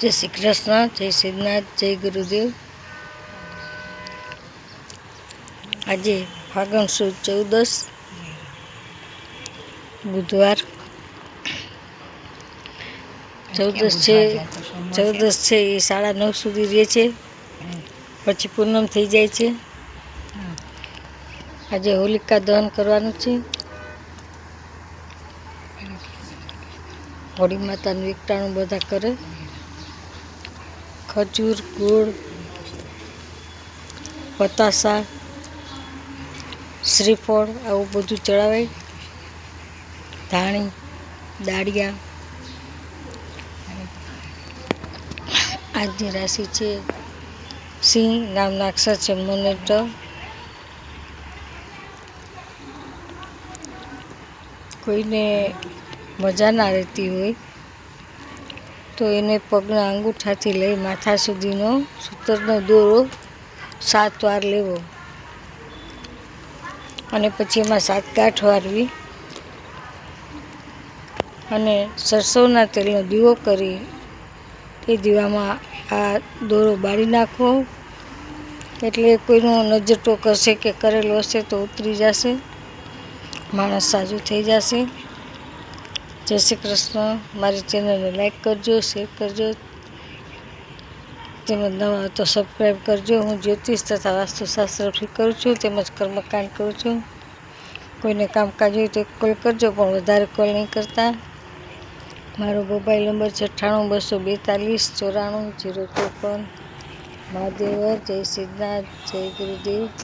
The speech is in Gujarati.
જય શ્રી કૃષ્ણ, જય સિદ્ધનાથ, જય ગુરુદેવ. આજે ફાગણ સુદ ચૌદસ, બુધવાર. ચૌદસ છે ચૌદસ છે એ સાડા નવ સુધી રહે છે. પછી પૂનમ થઈ જાય છે. આજે હોલિકા દહન કરવાનું છે. હોળી માતાનું એકટાણું બધા કરે. ખજૂર ગુળ પતાસા શ્રીફળ આવું બધું ચડાવે. ધાણી, દાળિયા. આજની રાશિ છે સિંહ નામના અક્ષર છે મોનેટ કોઈને મજા ના રહેતી હોય તો એને પગના અંગૂઠાથી લઈ માથા સુધીનો સૂતરનો દોરો સાત વાર લેવો. અને પછી એમાં સાત ગાંઠ વારવી. અને સરસવના તેલનો દીવો કરી એ દીવામાં આ દોરો બાળી નાખવો. એટલે કોઈનો નજર ટોક હશે કે કરેલો હશે તો ઉતરી જશે. માણસ સાજું થઈ જશે. જય શ્રી કૃષ્ણ. મારી ચેનલને લાઈક કરજો શેર કરજો. તેમજ નવા તો સબસ્ક્રાઈબ કરજો. હું જ્યોતિષ તથા વાસ્તુશાસ્ત્ર ફી કરું છું, તેમજ કર્મકાંડ કરું છું. કોઈને કામકાજ હોય તો કોલ કરજો, પણ વધારે કોલ નહીં કરતા. મારો મોબાઈલ નંબર છે અઠ્ઠાણું, બસો બેતાલીસ, ચોરાણું, જીરો ચોપન મહાદેવ, જય સિદ્ધનાથ જય ગુરુદેવ.